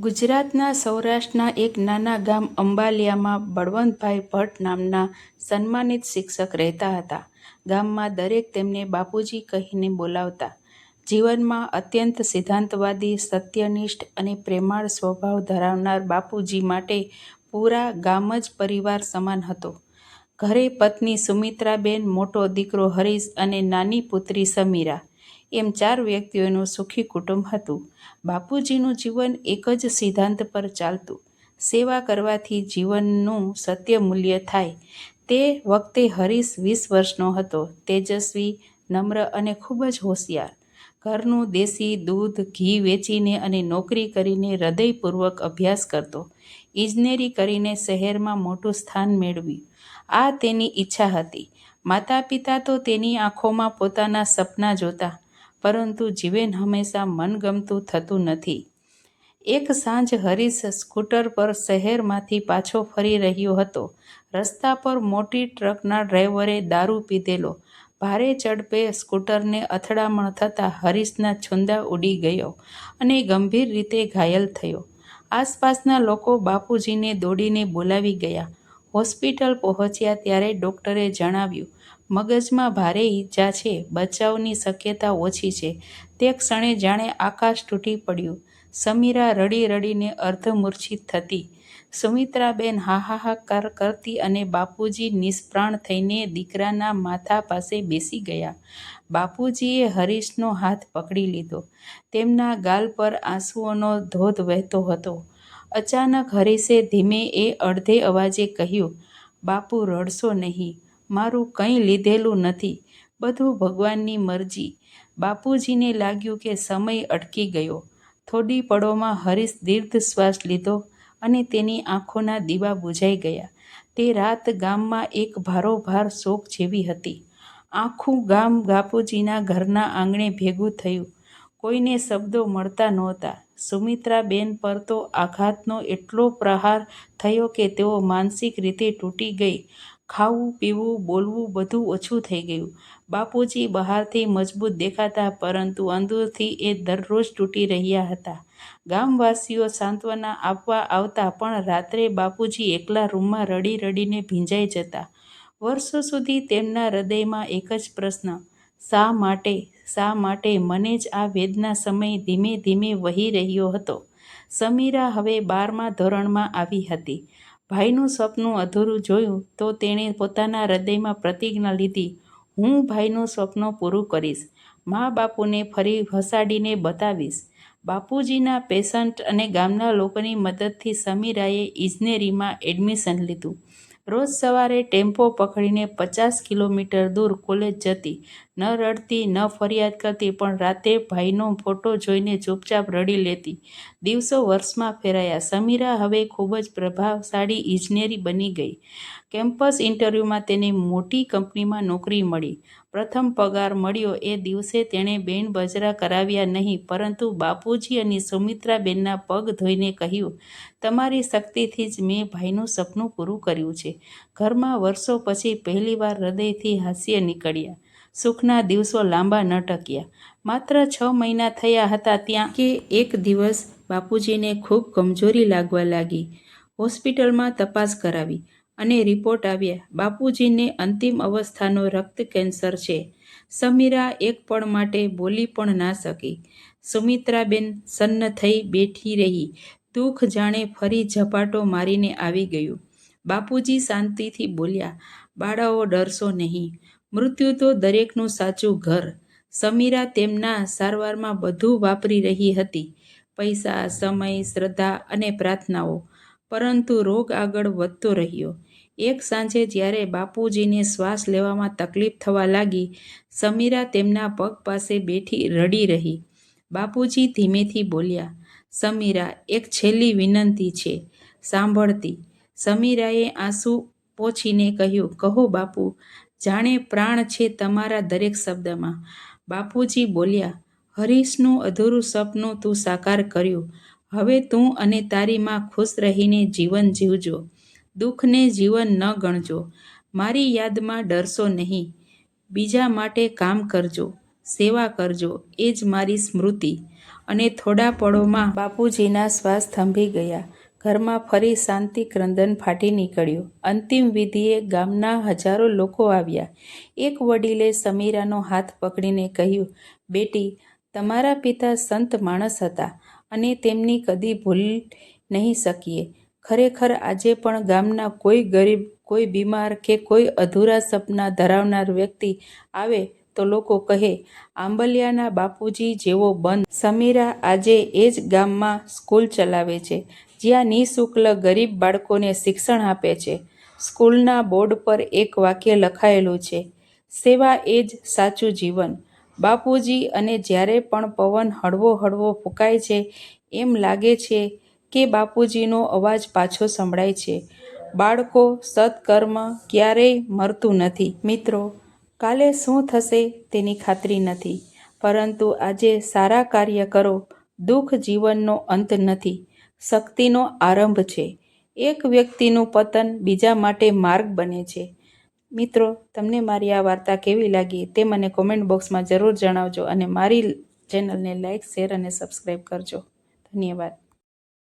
ગુજરાતના સૌરાષ્ટ્રના એક નાના ગામ અંબાલિયામાં બળવંતભાઈ ભટ્ટ નામના સન્માનિત શિક્ષક રહેતા હતા. ગામમાં દરેક તેમને બાપુજી કહીને બોલાવતા. જીવનમાં અત્યંત સિદ્ધાંતવાદી, સત્યનિષ્ઠ અને પ્રેમાળ સ્વભાવ ધરાવનાર બાપુજી માટે પૂરા ગામ જ પરિવાર સમાન હતો. ઘરે પત્ની સુમિત્રાબેન, મોટો દીકરો હરીશ અને નાની પુત્રી સમીરા એમ ચાર વ્યક્તિઓનું સુખી કુટુંબ હતું. બાપુજીનું જીવન એક જ સિદ્ધાંત પર ચાલતું. સેવા કરવાથી જીવનનું સત્ય મૂલ્ય થાય. તે વખતે હરીશ વીસ વર્ષનો હતો. તેજસ્વી, નમ્ર અને ખૂબ જ હોશિયાર. ઘરનું દેશી દૂધ, ઘી વેચીને અને નોકરી કરીને હૃદયપૂર્વક અભ્યાસ કરતો. ઇજનેરી કરીને શહેરમાં મોટું સ્થાન મેળવ્યું, આ તેની ઈચ્છા હતી. માતા-પિતા તો તેની આંખોમાં પોતાના સપના જોતા, પરંતુ જીવન હંમેશા મનગમતું થતું નથી. એક સાંજ હરીશ સ્કૂટર પર શહેરમાંથી પાછો ફરી રહ્યો હતો. રસ્તા પર મોટી ટ્રકના ડ્રાઈવરે દારૂ પીધેલો. ભારે ઝડપે સ્કૂટરને અથડામણ થતાં હરીશના છુંદા ઉડી ગયો અને ગંભીર રીતે ઘાયલ થયો. આસપાસના લોકો બાપુજીને દોડીને બોલાવી ગયા. હોસ્પિટલ પહોંચ્યા ત્યારે ડોક્ટરે જણાવ્યું, મગજમાં ભારે ઈજા છે, બચાવની શક્યતા ઓછી છે. તે ક્ષણે જાણે આકાશ તૂટી પડ્યું. સમીરા રડી રડીને અર્ધમૂર્છિત થતી. સુમિત્રાબેન હાહાહાકાર કરતી અને બાપુજી નિષ્પ્રાણ થઈને દીકરાના માથા પાસે બેસી ગયા. બાપુજીએ હરીશનો હાથ પકડી લીધો. તેમના ગાલ પર આંસુઓનો ધોધ વહેતો હતો. અચાનક હરીશે ધીમે એ અડધે અવાજે કહ્યું, બાપુ રડશો નહીં, મારું કંઈ લીધેલું નથી, બધું ભગવાનની મરજી. બાપુજીને લાગ્યું કે સમય અટકી ગયો. થોડી પળોમાં હરીશ દીર્ઘ શ્વાસ લીધો અને તેની આંખોના દીવા બુઝાઈ ગયા. તે રાત ગામમાં એક ભારોભાર શોક જેવી હતી. આખું ગામ બાપુજીના ઘરના આંગણે ભેગું થયું. કોઈને શબ્દો મળતા નહોતા. સુમિત્રાબેન પર તો આઘાતનો એટલો પ્રહાર થયો કે તેઓ માનસિક રીતે તૂટી ગઈ. ખાવું, પીવું, બોલવું બધું ઓછું થઈ ગયું. બાપુજી બહારથી મજબૂત દેખાતા, પરંતુ અંદરથી એ દરરોજ તૂટી રહ્યા હતા. ગામવાસીઓ સાંત્વના આપવા આવતા પણ રાત્રે બાપુજી એકલા રૂમમાં રડી રડીને ભીંજાઈ જતા. વર્ષો સુધી તેમના હૃદયમાં એક જ પ્રશ્ન, શા માટે? શા માટે મને જ આ વેદના સમય ધીમે ધીમે વહી રહ્યો હતો. સમીરા હવે બારમા ધોરણમાં આવી હતી. ભાઈનું સપનું અધૂરું જોયું તો તેણે પોતાના હૃદયમાં પ્રતિજ્ઞા લીધી, હું ભાઈનું સ્વપ્ન પૂરું કરીશ. મા-બાપુને ફરી હસાડીને બતાવીશ. બાપુજીના પેશન્ટ અને ગામના લોકોની મદદથી સમીરાએ ઇજનેરીમાં એડમિશન લીધું. રોજ સવારે ટેમ્પો પકડીને પચાસ કિલોમીટર દૂર કોલેજ જતી. ન રડતી, ન ફરિયાદ કરતી, પણ રાતે ભાઈનો ફોટો જોઈને ચૂપચાપ રડી લેતી. દિવસો વર્ષમાં ફેરાયા. સમીરા હવે ખૂબ જ પ્રભાવશાળી ઇજનેરી બની ગઈ. કેમ્પસ ઇન્ટરવ્યૂમાં તેને મોટી કંપનીમાં નોકરી મળી. પ્રથમ પગાર મળ્યો એ દિવસે તેણે બેન બજરા કરાવ્યા નહીં, પરંતુ બાપુજી અને સુમિત્રાબેનના પગ ધોઈને કહ્યું, તમારી શક્તિથી જ મેં ભાઈનું સપનું પૂરું કર્યું છે. ઘરમાં વર્ષો પછી પહેલીવાર હૃદયથી હાસ્ય નીકળ્યા. સુખના દિવસો લાંબા ન ટક્યા. માત્ર છ મહિના થયા હતા ત્યાં કે એક દિવસ બાપુજીને ખૂબ કમજોરી લાગવા લાગી. હોસ્પિટલમાં તપાસ કરાવી અને રિપોર્ટ આવ્યા, બાપુજીને અંતિમ અવસ્થાનો રક્ત કેન્સર છે. સમીરા એક પળ માટે બોલી પણ ના શકી. સુમિત્રાબેન સન્ન થઈ બેઠી રહી. દુઃખ જાણે ફરી ઝપાટો મારીને આવી ગયું. બાપુજી શાંતિથી બોલ્યા, બાળાઓ ડરશો નહીં, મૃત્યુ તો દરેકનું સાચું ઘર. સમીરા તેમના સારવારમાં બધું વાપરી રહી હતી, પૈસા, સમય, શ્રદ્ધા અને પ્રાર્થનાઓ. પરંતુ રોગ આગળ વધતો રહ્યો. એક સાંજે જ્યારે બાપુજીને શ્વાસ લેવામાં તકલીફ થવા લાગી, સમીરા તેમના પગ પાસે બેઠી રડી રહી. બાપુજી ધીમેથી બોલ્યા, સમીરા, એક છેલ્લી વિનંતી છે, સાંભળતી? સમીરાએ આંસુ પોંછીને કહ્યું, કહો બાપુ, જાણે પ્રાણ છે તમારા દરેક શબ્દમાં. બાપુજી બોલ્યા, હરીશનું અધૂરું સપનું તું સાકાર કર્યું. હવે તું અને તારી માં ખુશ રહીને જીવન જીવજો. દુઃખને જીવન ન ગણજો. મારી યાદમાં ડરશો નહીં. બીજા માટે કામ કરજો, સેવા કરજો, એ જ મારી સ્મૃતિ. અને થોડા પળોમાં બાપુજીના શ્વાસ થંભી ગયા. ઘરમાં ફરી શાંતિ ક્રંદન ફાટી નીકળ્યું. અંતિમ વિધિએ ગામના હજારો લોકો આવ્યા. એક વડીલે સમીરાનો હાથ પકડીને કહ્યું, "બેટી, તમારા પિતા સંત માણસ હતા અને તેમની કદી ભૂલી નહીં શકીએ. ખરેખર આજે પણ ગામના કોઈ ગરીબ, કોઈ બીમાર કે કોઈ અધૂરા સપના ધરાવનાર વ્યક્તિ આવે તો લોકો કહે, 'આંબલિયાના બાપુજી જેવો બંધ'." સમીરા આજે એ જ ગામમાં સ્કૂલ ચલાવે છે, જ્યાં નિઃશુલ્ક ગરીબ બાળકોને શિક્ષણ આપે છે. સ્કૂલના બોર્ડ પર એક વાક્ય લખાયેલું છે, "સેવા એ જ સાચું જીવન." બાપુજી અને જ્યારે પણ પવન હળવો હળવો ફૂંકાય છે, એમ લાગે છે કે બાપુજીનો અવાજ પાછો સંભળાય છે, "બાળકો, સત્કર્મ ક્યારેય મરતું નથી." મિત્રો, કાલે શું થશે તેની ખાતરી નથી, પરંતુ આજે સારા કાર્ય કરો. દુઃખ જીવનનો અંત નથી, શક્તિનો આરંભ છે. એક વ્યક્તિનું પતન બીજા માટે માર્ગ બને છે. મિત્રો, તમને મારી આ વાર્તા કેવી લાગી તે મને કોમેન્ટ બોક્સમાં જરૂર જણાવજો અને મારી ચેનલને લાઇક શેર અને સબસ્ક્રાઈબ કરજો. ધન્યવાદ.